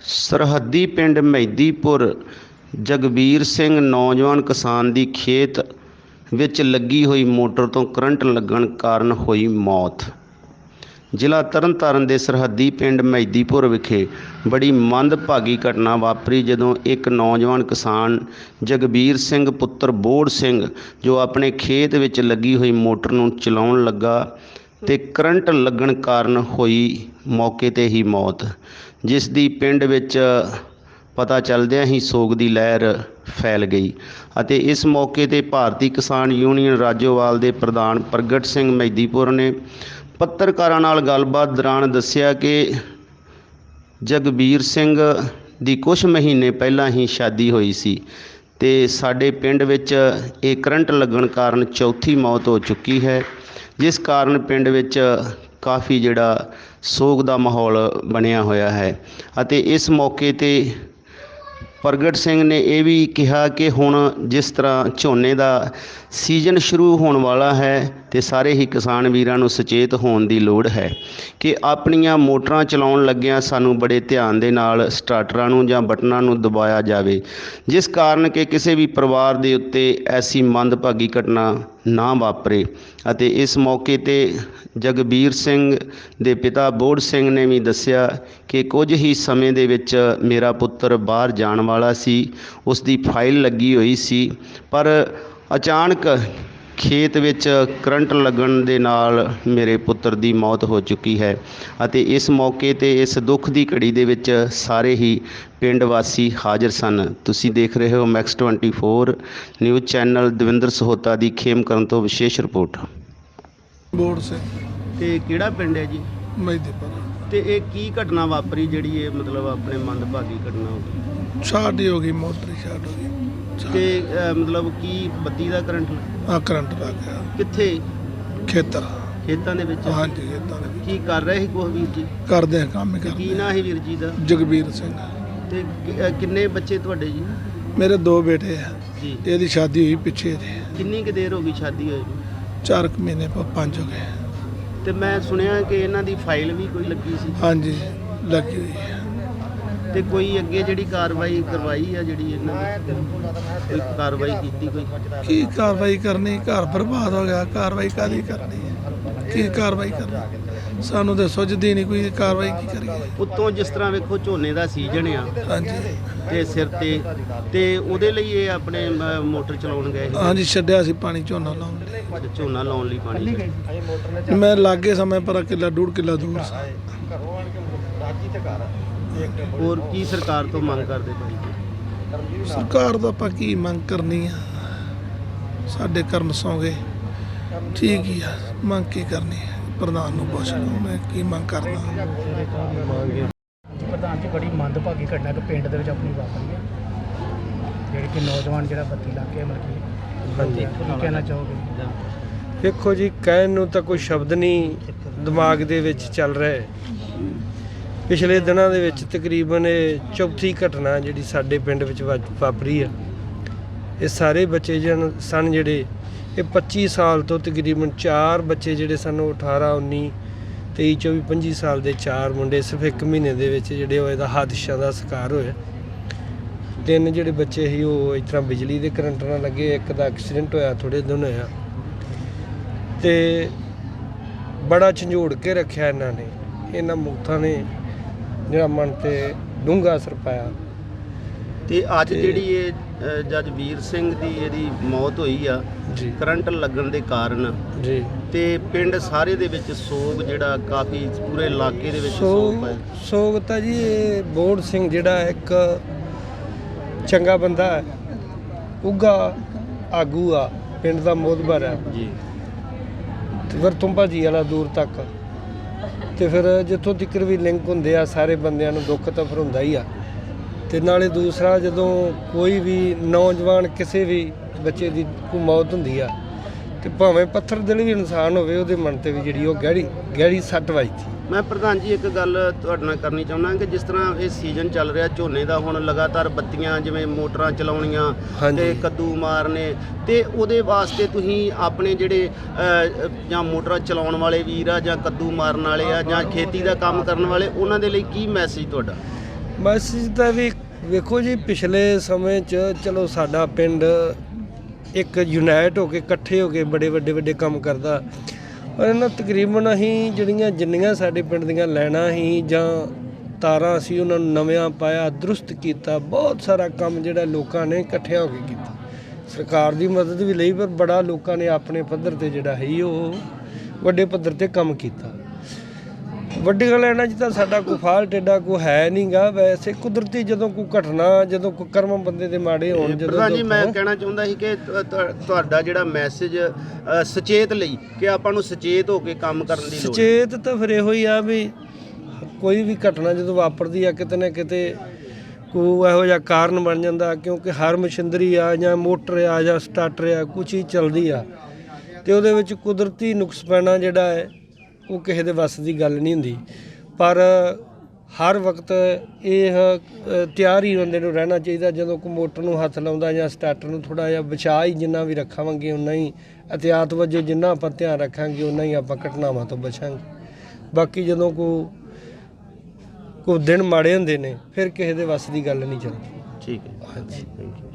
ਸਰਹੱਦੀ ਪਿੰਡ ਮਹਿਦੀਪੁਰ ਜਗਬੀਰ ਸਿੰਘ ਨੌਜਵਾਨ ਕਿਸਾਨ ਦੀ ਖੇਤ ਵਿੱਚ ਲੱਗੀ ਹੋਈ ਮੋਟਰ ਤੋਂ ਕਰੰਟ ਲੱਗਣ ਕਾਰਨ ਹੋਈ ਮੌਤ। ਜ਼ਿਲ੍ਹਾ ਤਰਨਤਾਰਨ ਦੇ ਸਰਹੱਦੀ ਪਿੰਡ ਮਹਿਦੀਪੁਰ ਵਿਖੇ ਬੜੀ ਮੰਦਭਾਗੀ ਘਟਨਾ ਵਾਪਰੀ ਜਦੋਂ ਇੱਕ ਨੌਜਵਾਨ ਕਿਸਾਨ ਜਗਬੀਰ ਸਿੰਘ, ਪੁੱਤਰ ਬੋੜ ਸਿੰਘ, ਜੋ ਆਪਣੇ ਖੇਤ ਵਿੱਚ ਲੱਗੀ ਹੋਈ ਮੋਟਰ ਨੂੰ ਚਲਾਉਣ ਲੱਗਾ ਤੇ ਕਰੰਟ ਲੱਗਣ ਕਾਰਨ ਹੋਈ ਮੌਕੇ ਤੇ ਹੀ ਮੌਤ। ਜਿਸ ਦੀ ਪਿੰਡ ਵਿੱਚ ਪਤਾ ਚੱਲਦਿਆਂ ਹੀ ਸੋਗ ਦੀ ਲਹਿਰ ਫੈਲ ਗਈ ਅਤੇ ਇਸ ਮੌਕੇ ਤੇ ਭਾਰਤੀ ਕਿਸਾਨ ਯੂਨੀਅਨ ਰਾਜੋਵਾਲ ਦੇ ਪ੍ਰਧਾਨ ਪ੍ਰਗਟ ਸਿੰਘ ਮਹਿਦੀਪੁਰ ਨੇ ਪੱਤਰਕਾਰਾਂ ਨਾਲ ਗੱਲਬਾਤ ਦੌਰਾਨ ਦੱਸਿਆ ਕਿ ਜਗਬੀਰ ਸਿੰਘ ਦੀ ਕੁਝ ਮਹੀਨੇ ਪਹਿਲਾਂ ਹੀ ਸ਼ਾਦੀ ਹੋਈ ਸੀ ਤੇ ਸਾਡੇ ਪਿੰਡ ਵਿੱਚ ਇਹ ਕਰੰਟ ਲੱਗਣ ਕਾਰਨ ਚੌਥੀ ਮੌਤ ਹੋ ਚੁੱਕੀ ਹੈ, ਜਿਸ ਕਾਰਨ ਪਿੰਡ ਵਿੱਚ ਕਾਫੀ ਜਿਹੜਾ ਸੋਗ ਦਾ ਮਾਹੌਲ ਬਣਿਆ ਹੋਇਆ ਹੈ। ਅਤੇ ਇਸ ਮੌਕੇ ਤੇ ਪ੍ਰਗਟ ਸਿੰਘ ਨੇ ਇਹ ਵੀ ਕਿਹਾ ਕਿ ਹੁਣ ਜਿਸ ਤਰ੍ਹਾਂ ਝੋਨੇ ਦਾ ਸੀਜ਼ਨ ਸ਼ੁਰੂ ਹੋਣ ਵਾਲਾ ਹੈ ਤੇ ਸਾਰੇ ਹੀ ਕਿਸਾਨ ਵੀਰਾਂ ਨੂੰ ਸੁਚੇਤ ਹੋਣ ਦੀ ਲੋੜ ਹੈ ਕਿ ਆਪਣੀਆਂ ਮੋਟਰਾਂ ਚਲਾਉਣ ਲੱਗਿਆਂ ਸਾਨੂੰ ਬੜੇ ਧਿਆਨ ਦੇ ਨਾਲ ਸਟਾਰਟਰਾਂ ਨੂੰ ਜਾਂ ਬਟਨਾਂ ਨੂੰ ਦਬਾਇਆ ਜਾਵੇ, ਜਿਸ ਕਾਰਨ ਕਿ ਕਿਸੇ ਵੀ ਪਰਿਵਾਰ ਦੇ ਉੱਤੇ ਐਸੀ ਮੰਦਭਾਗੀ ਘਟਨਾ ਨਾ ਵਾਪਰੇ। ਅਤੇ ਇਸ ਮੌਕੇ ਤੇ ਜਗਬੀਰ ਸਿੰਘ ਦੇ ਪਿਤਾ ਬੋੜ ਸਿੰਘ ਨੇ ਵੀ ਦੱਸਿਆ ਕਿ ਕੁਝ ਹੀ ਸਮੇਂ ਦੇ ਵਿੱਚ ਮੇਰਾ ਪੁੱਤਰ ਬਾਹਰ ਜਾਣ ਵਾਲਾ ਸੀ ਉਸ ਦੀ ਫਾਈਲ ਲੱਗੀ ਹੋਈ ਸੀ, ਪਰ ਅਚਾਨਕ ਖੇਤ ਵਿੱਚ ਕਰੰਟ ਲੱਗਣ ਦੇ ਨਾਲ ਮੇਰੇ ਪੁੱਤਰ ਦੀ ਮੌਤ ਹੋ ਚੁੱਕੀ ਹੈ ਅਤੇ ਇਸ ਮੌਕੇ ਤੇ ਇਸ ਦੁੱਖ ਦੀ ਘੜੀ ਦੇ ਵਿੱਚ ਸਾਰੇ ਹੀ ਪਿੰਡ ਵਾਸੀ ਹਾਜ਼ਰ ਸਨ। ਤੁਸੀਂ ਦੇਖ ਰਹੇ ਹੋ Max 24 news channel Davinder Sahota ਦੀ ਖੇਮ ਕਰਨ ਤੋਂ ਵਿਸ਼ੇਸ਼ ਰਿਪੋਰਟ। ਬੋੜ ਸੇ। ਤੇ ਕਿਹੜਾ ਪਿੰਡ ਹੈ ਜੀ? ਮਹਿਦੀਪੁਰ। ਤੇ ਇਹ ਕੀ ਘਟਨਾ ਵਾਪਰੀ ਜਿਹੜੀ ਇਹ ਮਤਲਬ ਆਪਣੇ ਮੰਦਭਾਗੀ ਘਟਨਾ ਹੋ ਗਈ? ਸ਼ਾਰਟ ਹੀ ਹੋ ਗਈ ਮੋਟਰ ਸ਼ਾਰਟ ਹੋ ਗਈ। ਤੇ ਮਤਲਬ ਕੀ ਬੱਤੀ ਦਾ ਕਰੰਟ ਆ ਕਰੰਟ ਲੱਗ ਗਿਆ। ਕਿੱਥੇ? ਖੇਤਰ ਖੇਤਾਂ ਦੇ ਵਿੱਚ? ਹਾਂਜੀ ਖੇਤਾਂ ਦੇ ਵਿੱਚ। ਕੀ ਕਰ ਰਹੇ ਸੀ ਕੋਹ ਵੀਰ ਜੀ? ਕਰਦੇ ਆ ਕੰਮ ਹੀ ਕੀ ਕਰਦੇ ਨਾਂ ਹੈ ਵੀਰ ਜੀ ਦਾ? ਜਗਬੀਰ ਸਿੰਘ। ਤੇ ਕਿ- ਕਿੰਨੇ ਬੱਚੇ ਤੁਹਾਡੇ ਜੀ? ਮੇਰੇ ਦੋ ਬੇਟੇ ਆ। ਜੀ। ਇਹਦੀ ਸ਼ਾਦੀ ਹੋਈ ਪਿੱਛੇ ਦੇ ਕਿੰਨੀ ਕੁ ਦੇਰ ਹੋ ਗਈ ਸ਼ਾਦੀ ਹੋਈ? ਨੂੰ? ਚਾਰ ਕੁ ਮਹੀਨੇ ਪ- ਪੰਜ ਹੋ ਗਏ। ਤੇ ਮੈਂ ਸੁਣਿਆ ਕਿ ਇਹਨਾਂ ਦੀ ਫਾਈਲ ਵੀ ਕੋਈ ਲੱਗੀ ਸੀ? ਹਾਂਜੀ ਲੱਗੀ ਹੋਈ ਹੈ ਤੇ ਕੋਈ ਅੱਗੇ ਜਿਹੜੀ ਕਾਰਵਾਈ ਕਰਵਾਈ ਆ ਜਿਹੜੀ ਇਹਨਾਂ ਦੀ ਕੋਈ ਕਾਰਵਾਈ ਕੀਤੀ ਕੋਈ? ਕੀ ਕਾਰਵਾਈ ਕਰਨੀ? ਘਰ ਬਰਬਾਦ ਹੋ ਗਿਆ। ਕਾਰਵਾਈ ਕਾਦੀ ਕਰਨੀ? ਹੈ ਕੀ ਕਾਰਵਾਈ ਕਰਨੀ? ਸਾਨੂੰ ਤਾਂ ਸੁਝਦੀ ਨਹੀਂ ਕੋਈ ਕਾਰਵਾਈ ਕੀ ਕਰੀਏ। ਉੱਤੋਂ ਜਿਸ ਤਰ੍ਹਾਂ ਵੇਖੋ ਝੋਨੇ ਦਾ ਸੀਜ਼ਨ ਆ ਹਾਂਜੀ। ਤੇ ਸਿਰ ਤੇ ਤੇ ਉਹਦੇ ਲਈ ਇਹ ਆਪਣੇ ਮੋਟਰ ਚਲਾਉਣ ਗਏ ਸੀ? ਹਾਂਜੀ ਛੱਡਿਆ ਸੀ ਪਾਣੀ ਝੋਨਾ ਲਾਉਣ। ਲਈ ਝੋਨਾ ਲਾਉਣ ਲਈ ਪਾਣੀ ਮੈਂ ਲਾਗੇ ਸਮੇਂ ਪਰ ਕਿੱਲਾ ਡੂਢ ਕਿੱਲਾ ਦੂਰ ਸੀ। ਹੋਰ ਕੀ ਸਰਕਾਰ ਤੋਂ ਮੰਗ ਕਰਦੇ ਭਾਈ ਸਰਕਾਰ ਤੋਂ ਆਪਾਂ ਕੀ ਮੰਗ ਕਰਨੀ ਆ? ਸਾਡੇ ਕਰਮ ਸੌਂਗੇ। ਠੀਕ ਹੀ ਆ ਮੰਗ ਕੀ ਕਰਨੀ ਹੈ ਪ੍ਰਧਾਨ ਨੂੰ ਪੁੱਛ ਲਓ ਮੈਂ ਕੀ ਮੰਗ ਕਰਦਾ ਪ੍ਰਧਾਨ ਜੀ ਬੜੀ ਮੰਦਭਾਗੀ ਘਟਨਾ ਕਿ ਪਿੰਡ ਦੇ ਵਿੱਚ ਆਪਣੀ ਵਾਪਰੀ ਹੈ। ਜਿਹੜੀ ਕਿ ਨੌਜਵਾਨ ਜਿਹੜਾ ਬੱਤੀ ਲਾ ਕੇ ਮਤਲਬ ਕਿ। ਕੀ ਕਹਿਣਾ ਚਾਹੋਗੇ? ਵੇਖੋ ਜੀ ਕਹਿਣ ਨੂੰ ਤਾਂ ਕੋਈ ਸ਼ਬਦ ਨਹੀਂ ਦਿਮਾਗ ਦੇ ਵਿੱਚ ਚੱਲ ਰਿਹਾ ਹੈ। ਪਿਛਲੇ ਦਿਨਾਂ ਦੇ ਵਿੱਚ ਤਕਰੀਬਨ ਇਹ ਚੌਥੀ ਘਟਨਾ ਜਿਹੜੀ ਸਾਡੇ ਪਿੰਡ ਵਿੱਚ ਵਾ- ਵਾਪਰੀ ਆ। ਇਹ ਸਾਰੇ ਬੱਚੇ ਜਨ ਸਨ ਜਿਹੜੇ ਇਹ 25 ਸਾਲ ਤੋਂ ਤਕਰੀਬਨ 4 ਬੱਚੇ ਜਿਹੜੇ ਸਾਨੂੰ ਉਹ 18 19 23 24 25 ਸਾਲ ਦੇ ਚਾਰ ਮੁੰਡੇ ਸਿਰਫ ਇੱਕ ਮਹੀਨੇ ਦੇ ਵਿੱਚ ਜਿਹੜੇ ਉਹ ਇਹਦਾ ਹਾਦਸਾ ਦਾ ਸ਼ਿਕਾਰ ਹੋਏ। ਤਿੰਨ ਜਿਹੜੇ ਬੱਚੇ ਸੀ ਉਹ ਇਸ ਤਰ੍ਹਾਂ ਬਿਜਲੀ ਦੇ ਕਰੰਟ ਨਾਲ ਲੱਗੇ, ਇੱਕ ਦਾ ਐਕਸੀਡੈਂਟ ਹੋਇਆ ਥੋੜੇ ਦਿਨ ਹੋਇਆ। ਤੇ ਬੜਾ ਝੰਜੋੜ ਕੇ ਰੱਖਿਆ ਇਹਨਾਂ ਨੇ। ਇਹਨਾਂ ਮੁਕਤਾਂ ਨੇ ਜਿਹੜਾ ਮਨ ਤੇ ਡੂੰਘਾ ਅਸਰ ਪਾਇਆ। ਤੇ ਅੱਜ ਤੇ- ਜਿਹੜੀ ਇਹ ਜੱਜ ਵੀਰ ਸਿੰਘ ਦੀ ਇਹਦੀ ਮੌਤ ਹੋਈ ਆ ਜੀ। ਕਰੰਟ ਲੱਗਣ ਦੇ ਕਾਰਨ। ਜੀ। ਤੇ ਪਿੰਡ ਸਾਰੇ ਦੇ ਵਿੱਚ ਸੋਗ ਜਿਹੜਾ ਕਾਫੀ ਪੂਰੇ ਇਲਾਕੇ ਦੇ ਵਿੱਚ ਸੋ ਸੋਗ ਸੋਗਤਾ ਜੀ ਇਹ ਬੋੜ ਸਿੰਘ ਜਿਹੜਾ ਇੱਕ ਚੰਗਾ ਬੰਦਾ ਹੈ। ਉੱਗਾ ਆਗੂ ਆ ਪਿੰਡ ਦਾ ਮੋਦਬਰ ਹੈ। ਜੀ। ਤੇ ਫਿਰ ਤੁੰਬਾ ਜੀ ਵਾਲਾ ਦੂਰ ਤੱਕ। ਤੇ ਫਿਰ ਜਿੱਥੋਂ ਤੱਕ ਵੀ ਲਿੰਕ ਹੁੰਦੇ ਆ ਸਾਰੇ ਬੰਦਿਆਂ ਨੂੰ ਦੁੱਖ ਤਾਂ ਫਿਰ ਹੁੰਦਾ ਹੀ ਆ। ਤੇ ਨਾਲੇ ਦੂਸਰਾ ਜਦੋਂ ਕੋਈ ਵੀ ਨੌਜਵਾਨ ਕਿਸੇ ਵੀ ਬੱਚੇ ਦੀ ਕੋਈ ਮੌਤ ਹੁੰਦੀ ਆ ਤੇ ਭਾਵੇਂ ਪੱਥਰ ਦਿਲ ਵੀ ਇਨਸਾਨ ਹੋਵੇ ਉਹਦੇ ਮਨ ਤੇ ਵੀ ਜਿਹੜੀ ਉਹ ਗਹਿਰੀ ਗਹਿਰੀ ਸੱਟ ਵੱਜਦੀ ਮੈਂ ਪ੍ਰਧਾਨ ਜੀ ਇੱਕ ਗੱਲ ਤੁਹਾਡੇ ਨਾਲ ਕਰਨੀ ਚਾਹੁੰਦਾ ਕਿ ਜਿਸ ਤਰ੍ਹਾਂ ਇਹ ਸੀਜ਼ਨ ਚੱਲ ਰਿਹਾ ਝੋਨੇ ਦਾ ਹੁਣ ਲਗਾਤਾਰ ਬੱਤੀਆਂ ਜਿਵੇਂ ਮੋਟਰਾਂ ਚਲਾਉਣੀਆਂ। ਤੇ ਕੱਦੂ ਮਾਰਨੇ ਤੇ ਉਹਦੇ ਵਾਸਤੇ ਤੁਸੀਂ ਆਪਣੇ ਜਿਹੜੇ ਜਾਂ ਮੋਟਰਾਂ ਚਲਾਉਣ ਵਾਲੇ ਵੀਰ ਆ ਜਾਂ ਕੱਦੂ ਮਾਰਨ ਵਾਲੇ ਆ ਜਾਂ ਖੇਤੀ ਦਾ ਕੰਮ ਕਰਨ ਵਾਲੇ ਉਹਨਾਂ ਦੇ ਲਈ ਕੀ ਮੈਸੇਜ ਤੁਹਾਡਾ ਮੈਸੇਜ ਤਾਂ ਵੀ ਵੇਖੋ ਜੀ, ਪਿਛਲੇ ਸਮੇਂ 'ਚ ਚਲੋ ਸਾਡਾ ਪਿੰਡ ਇੱਕ ਯੂਨਾਈਟ ਹੋ ਕੇ, ਇਕੱਠੇ ਹੋ ਕੇ ਬੜੇ ਵੱਡੇ ਵੱਡੇ ਕੰਮ ਕਰਦਾ। ਔਰ ਇਹਨਾਂ ਤਕਰੀਬਨ ਅਸੀਂ ਜਿਹੜੀਆਂ ਜਿੰਨੀਆਂ ਸਾਡੇ ਪਿੰਡ ਦੀਆਂ ਲੈਣਾ ਸੀ ਜਾਂ ਤਾਰਾਂ ਸੀ, ਉਹਨਾਂ ਨੂੰ ਨਵਿਆਂ ਪਾਇਆ, ਦਰੁਸਤ ਕੀਤਾ, ਬਹੁਤ ਸਾਰਾ ਕੰਮ ਜਿਹੜਾ ਲੋਕਾਂ ਨੇ ਇਕੱਠਿਆਂ ਹੋ ਕੇ ਕੀਤਾ। ਸਰਕਾਰ ਦੀ ਮਦਦ ਵੀ ਲਈ, ਪਰ ਬੜਾ ਲੋਕਾਂ ਨੇ ਆਪਣੇ ਪੱਧਰ ਤੇ ਜਿਹੜਾ ਹੈ ਉਹ ਵੱਡੇ ਪੱਧਰ ਤੇ ਕੰਮ ਕੀਤਾ। ਵੱਡੀਆਂ ਲੈਣਾ ਚ ਤਾਂ ਸਾਡਾ ਕੋਈ ਫਾਲਟ ਏਡਾ ਕੋਈ ਹੈ ਨਹੀਂਗਾ ਵੈਸੇ ਕੁਦਰਤੀ ਜਦੋਂ ਕੋਈ ਘਟਨਾ ਜਦੋਂ ਕੋਈ ਕਰਮ ਬੰਦੇ ਦੇ ਮਾੜੇ ਹੋਣ ਜਦੋਂ ਪ੍ਰਧਾਨ ਜੀ ਮੈਂ ਹੋਣ, ਕਹਿਣਾ ਚਾਹੁੰਦਾ ਸੀ ਕਿ ਤੁਹਾਡਾ ਜਿਹੜਾ ਮੈਸੇਜ ਸੁਚੇਤ ਲਈ ਕਿ ਆਪਾਂ ਨੂੰ ਸੁਚੇਤ ਹੋ ਕੇ ਕੰਮ ਕਰਨ ਦੀ ਲੋੜ ਹੈ। ਸੁਚੇਤ ਤਾਂ ਫਿਰ ਇਹੋ ਹੀ ਆ ਵੀ ਕੋਈ ਵੀ ਘਟਨਾ ਜਦੋਂ ਵਾਪਰਦੀ ਆ ਕਿਤੇ ਨਾ ਕਿਤੇ ਕੋਈ ਇਹੋ ਜਿਹਾ ਕਾਰਨ ਬਣ ਜਾਂਦਾ ਕਿਉਂਕਿ ਹਰ ਮਸ਼ੀਨਰੀ ਆ ਜਾਂ ਮੋਟਰ ਆ ਜਾਂ ਸਟਾਰਟਰ ਆ ਕੁਛ ਹੀ ਚੱਲਦੀ ਆ। ਤੇ ਉਹਦੇ ਵਿੱਚ ਕੁਦਰਤੀ ਨੁਕਸ ਪੈਣਾ ਜਿਹੜਾ ਹੈ ਉਹ ਕਿਸੇ ਦੇ ਵੱਸ ਦੀ ਗੱਲ ਨਹੀਂ ਹੁੰਦੀ। ਪਰ ਹਰ ਵਕਤ ਇਹ ਤਿਆਰ ਹੀ ਬੰਦੇ ਨੂੰ ਰਹਿਣਾ ਚਾਹੀਦਾ। ਜਦੋਂ ਕੋਈ ਮੋਟਰ ਨੂੰ ਹੱਥ ਲਾਉਂਦਾ ਜਾਂ ਸਟਾਰਟਰ ਨੂੰ ਥੋੜਾ ਜਿਹਾ ਬਚਾ ਹੀ ਜਿੰਨਾ ਵੀ ਰੱਖਾਂਗੇ ਉਨਾ ਹੀ ਅਤਿਆਤ ਵਜੋਂ ਜਿੰਨਾ ਆਪਾਂ ਧਿਆਨ ਰੱਖਾਂਗੇ ਉਨਾ ਹੀ ਆਪਾਂ ਘਟਨਾਵਾਂ ਤੋਂ ਬਚਾਂਗੇ। ਬਾਕੀ ਜਦੋਂ ਕੋ ਕੋ ਦਿਨ ਮਾੜੇ ਹੁੰਦੇ ਨੇ ਫਿਰ ਕਿਸੇ ਦੇ ਵੱਸ ਦੀ ਗੱਲ ਨਹੀਂ ਚੱਲਦੀ। ਠੀਕ ਹੈ ਹਾਂਜੀ। Thank you